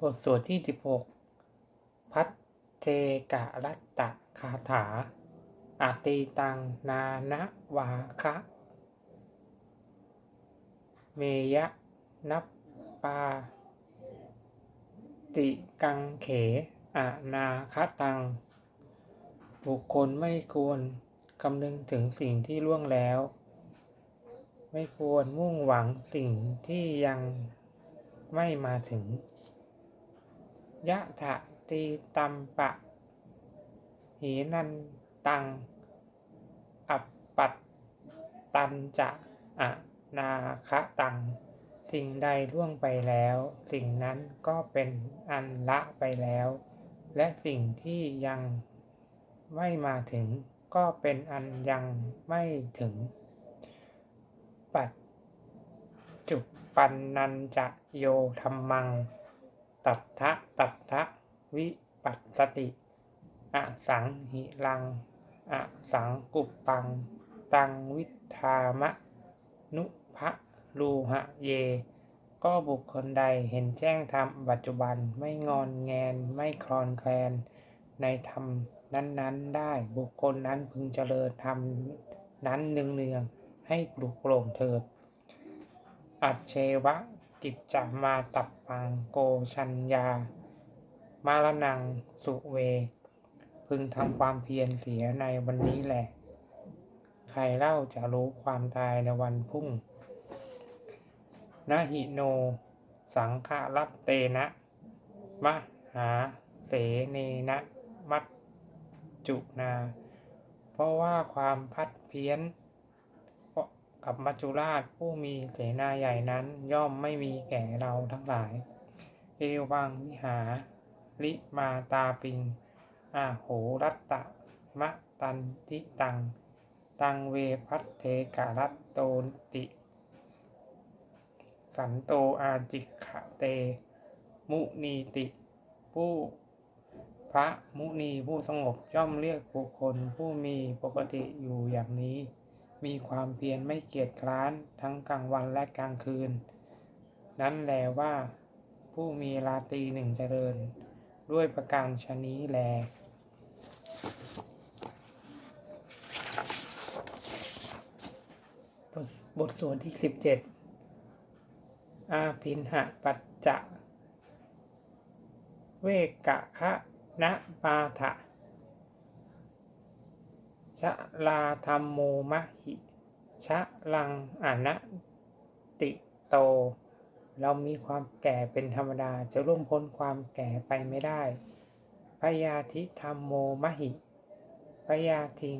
บทสวดที่ 16 พัทเทกะรัตตะคาถาอาตีตังนานะวาคะเมยะนับปาติกังเขอานาคตัง บุคคลไม่ควรคำนึงถึงสิ่งที่ล่วงแล้ว ไม่ควรมุ่งหวังสิ่งที่ยังไม่มาถึง ยะถะตีตัมปะ หีนันตัง อัปปัตตันจะอะนาคะตัง สิ่งใดล่วงไปแล้ว สิ่งนั้นก็เป็นอันละไปแล้ว และสิ่งที่ยังไม่มาถึงก็เป็นอันยังไม่ถึง ปัจจุปันนันจะโยธรรมัง ตัทธะตัทธะวิปัสสติอสังหิลังอสังกุปปัง ตังวิธามะ นุภะลูหะเย ก็บุคคลใดเห็นแจ้งธรรมปัจจุบันไม่งอนแงนไม่คลอนแคลน ในธรรมนั้นๆได้บุคคลนั้นพึงเจริญธรรมนั้นเนืองๆให้ปลุกโปร่งเถิด อัจเชวะ กิจจมาตับปังโกชัญญา มารนังสุเว พึงทำความเพียรเสียในวันนี้แหละ ใครเล่าจะรู้ความตายในวันพุ่งนะหิโน สังฆรัตเตนะ มหาเสเนนะมัจจุนา เพราะว่าความพัดเพี้ยน กับมัจจุราชผู้มีเสนาใหญ่นั้นย่อมไม่มีแก่เราทั้งหลาย เอวังวิหาลิมาตาปิงอาโหรัตตะมะตันทิตัง ตังเวพัทเทกาลัตโตติ สันโตอาจิกขะเต มุนีติ ผู้พระมุนีผู้สงบย่อมเรียกบุคคลผู้มีปกติอยู่อย่างนี้ มีความเพียรไม่เกียจคร้านทั้งกลางวันและกลางคืน นั้นแลว่า ผู้มีราตรีหนึ่งเจริญ ด้วยประการชนี้แลบทบทสวดที่สิบเจ็ดอาพินหะปัจจะ เวกะคะนะปาทะ ชะลาธรรมโมมะหิ ชะลังอนัติโต เรามีความแก่เป็นธรรมดาจะร่วมพ้นความแก่ไปไม่ได้ พยาธิธรรมโมมะหิ พยาทิง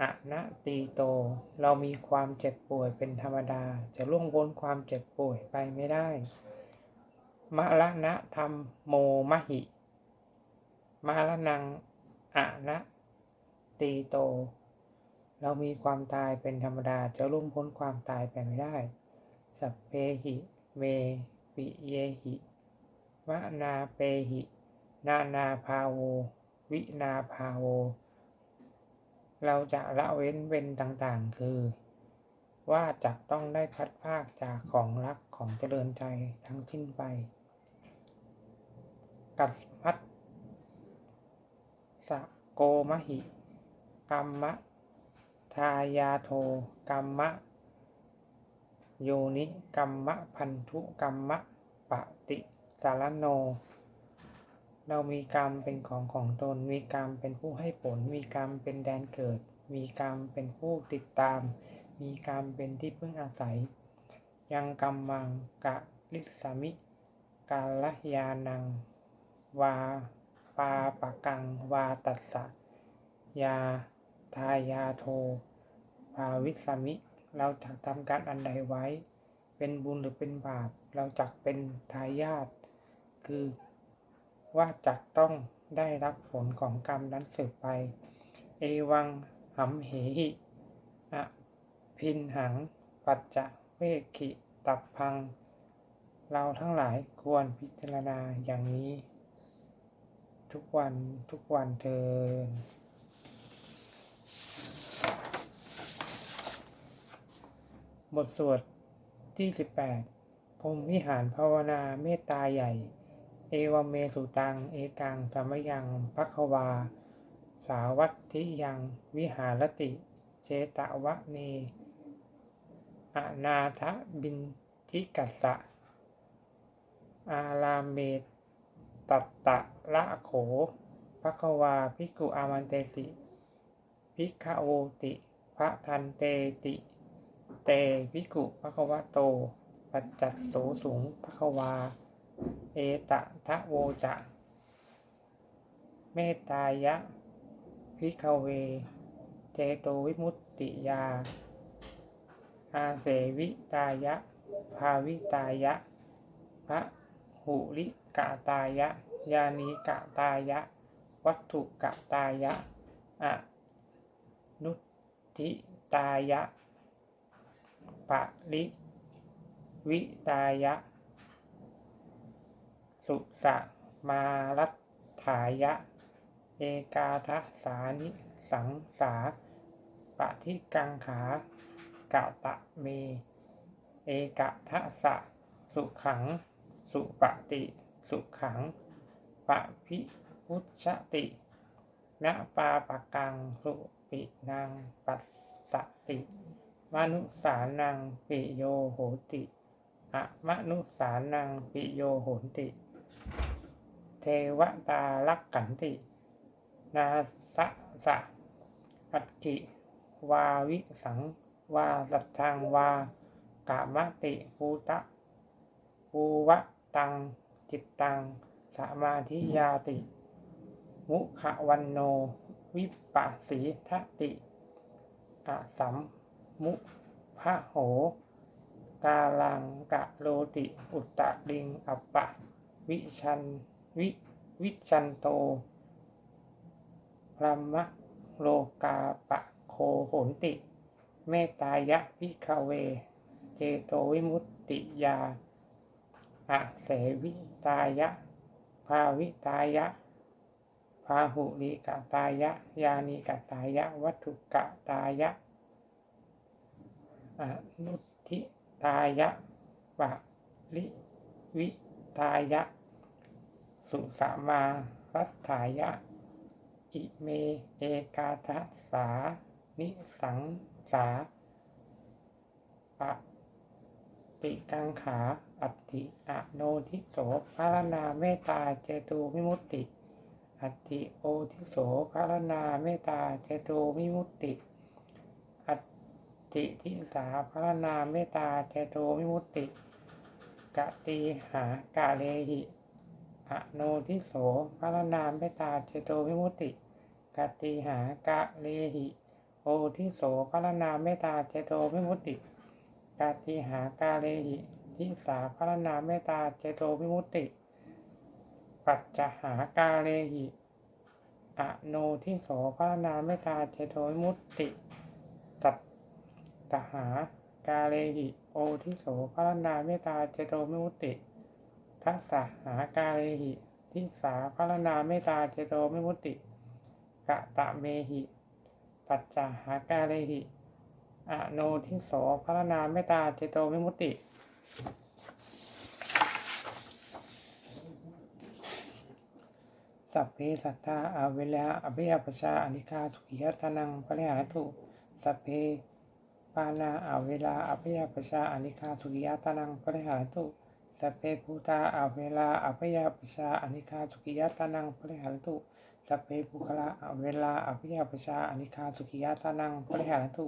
อนัตีโต เรามีความเจ็บป่วยเป็นธรรมดา จะล่วงพ้นความเจ็บป่วยไปไม่ได้มรณะธรรมโมมหิมารนังอะนะ ตีโต เรามีความตายเป็นธรรมดาจะล่วงพ้นความตายไปไม่ได้ สัพเพหิเมปิเยหิมะนาเปหิ นานาภาโว วินาภาโว เราจะละเว้นเว้นต่างๆ คือ ว่าจะต้องได้พัดภาคจากของรักของเจริญใจทั้งสิ้นไป กัสมัตสะโกมหิ กัมมะ ทายาโทกัมมะ โยนิกัมมะ พันธุกัมมะปฏิสารโน เรามีกรรมเป็นของของตน มีกรรมเป็นผู้ให้ผล มีกรรมเป็นแดนเกิด มีกรรมเป็นผู้ติดตาม มีกรรมเป็นที่พึ่งอาศัย ยังกรรมังกะลิสามิกาลยานัง วาปาปะกัง วาตัสสะยา ทายาโทภาวิสมิ เราจะทำการอันใดไว้ เป็นบุญหรือเป็นบาป เราจักเป็นทายาท คือว่าจักต้องได้รับผลของกรรมนั้นสืบไป เอวังหำเหหิอะพินหัง ปัจจะเวคิตับพัง เราทั้งหลายควรพิจารณาอย่างนี้ ทุกวันทุกวันเทิน บทสวดที่ 18พรมวิหารภาวนาเมตตาใหญ่ เอวเมสุตัง เอกังสัมยังพัควา สาวัตถิยังวิหารติ เจตวะเนอนาถบินทิกัสสะ อาลามเมตัตตะละโขพัควาภิกุอามันเตสิ ภิกขโวติพระทันเตติ เตภิกขุภควะโต ปัจจัตโสสุงภควา เอตะทะโวจะ เมตายะพิกเว เจโตวิมุตติยา อาเสวิตายะ ภาวิตายะ พระหุริกะตายะ ยานิกะตายะ วัตถุกะตายะอะนุติตายะ ปะริวิตายะ สุสะมารัตถายะ เอกาทะสานิสังสาปะทิกังขากะตะเม เอกะทะสะ สุขัง สุปฏิ สุขัง ปะพิพุชติณปาปะกัง สุปินังปัสสติ มนุสานังปิโยโหติอะมนุสานังปิโยโหติ เทวตาลักขันติ นาสะสะอัตกิวาวิสัง วาสัทธังวากามติภูตะภูวะตัง จิตตังสมาธิยาติ มุขวันโน วิปัสสีทติอสัม มุพะโห กาลังกะโลติ อุตตะลิง อัปปะ วิชันวิวิชันโตพรหมโลกาปะโคโหนติ เมตายะพิคเว เจโตวิมุตติยาอะเสวิตายะ ภาวิตายะ พาหุลิกตายะ ยานิกตายะ วัตถุกะตายะ อนุทิตายะปะลิวิตายะ สุสามารัตถายะ อิเมเอกาทัสสา นิสังสาปะติกังขาอัตติอโนทิโสภารนาเมตตาเจโตวิมุตติ อัตติโอทิโสภารนาเมตตาเจโตวิมุตติ ติทิสาภารนาเมตตาเจโตวิมุตติ กติหากาเลหิอโนทิโสภารนามเมตตาเจโตวิมุตติกติหากะเลหิโอทิโสภารนามเมตตาเจโตวิมุตติกาติหากาเลหิทิสาภารนามเมตตาเจโตวิมุตติ ปัจจหากาเลหิอโนทิโสภารนามเมตตาเจโตวิมุตติ ตหา กาเลหิ โอทิโสภารนาเมตตาเจโตวิมุติทัสสหากาเลหิ ทิสาภารนาเมตตาเจโตวิมุติกะตะเมหิ ปัจจหากาเลหิ อโนทิโสภารนาเมตตาเจโตวิมุติสัพเพสัทธาอาเวลาอภิยาปชาอนิคาสุขิยตานังปริหารตุสัพเพ ปานาอาเวลาอภิยปชาอนิคาสุขิยตานังปริหารตุสัพเพภูตาอาเวลาอภิยปชาอนิคาสุขิยตานังปริหารตุสัพเพปุคละอาเวลาอภิยปชาอนิคาสุขิยตานังปริหารตุ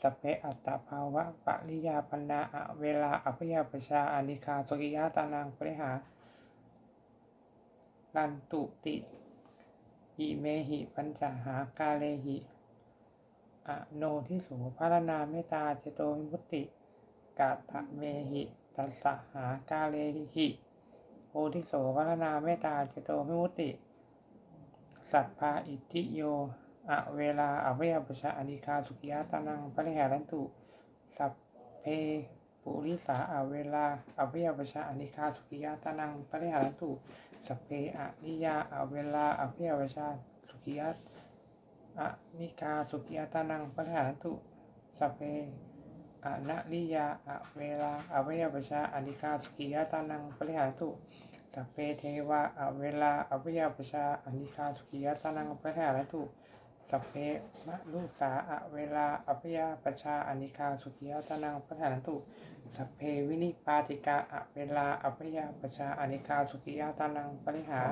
สัพเพอัตตภาวะปริยาปนาอาเวลาอภิยปชาอนิคาสุขิยตานังปริหารลันตุติอิเมหิปัญจหากาเลหิ อโนทิโสภารนาเมตตาเจโตวิมุตติกาตะเมหิตัสสหากาเลหิโอทิโสภารนาเมตตาเจโตวิมุตติ สัพพาอิติโยอะเวลาอเวยปชาอนิคาสุขิยตานังปริหารันตุ สัพเพปุริสาอเวลาอเวยปชาอนิคาสุขิยตานังปริหารันตุ สัพเพอะนิยาอเวลาอเวยปชาสุขิย อะนิคาสุขิยตานังปริหารันตุสัพเพอะนะนิยาอเวลาอเวยปชาอนิคาสุขิยตานังปริหารันตุสัพเพเทวะอเวลาอภิยาปชาอนิคาสุขิยตานังพระหารันตุสัพเพมะลุสาอเวลาอภิยาปชาอนิคาสุขิยตานังพระหารันตุสัพเพวินิปาติกาอเวลาอภิยาปชาอนิคาสุขิยตานังปริหา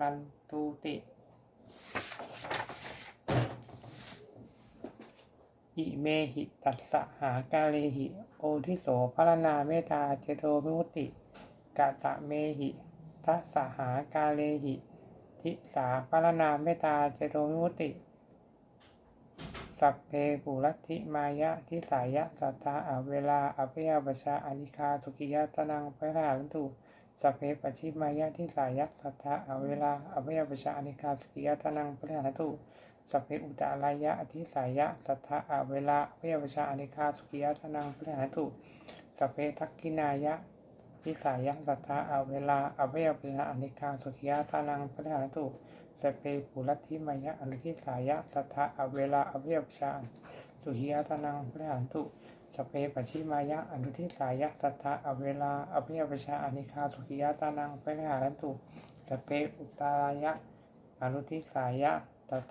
รันตุติ อิเมหิตัสสะหากาเลหิ โอทิโสพรณาเมตตาเจโตวิมุติกะตะเมหิทัสสะหากาเลหิ ทิสาพรณาเมตตาเจโตวิมุติ สัพเพปุรัติมายะทิสายะสัทธาอเวลาอภิยาปชาอนิคาสุกิยตนังพระราลันตุ สัพเพปชิมายะทิสายะสัทธาอเวลาอภิยปชาอนิคาสกิยตนังพระราลัตุสัพเพอุตตรายะอธิสายะสัทธะอเวลาอภิยปชาอนิคาสกิยะทนังพระหาตุสัพเพทักกินายะทิสายะสัทธะอเวลาอภิยปชาอนิคาสกิยะทนังพระหาตุสัพเพปุรัติมายะอนุทิสายะสัทธะอเวลาอภิยปชาสุกิยะทนังพระหาตุ สเปปชิมายะอนุทิสายะตัทะอเวลาอภิยปชาอนิคาสุกิยะทนังพรหารันตุสเปอุตตรายะอนุทิสายะ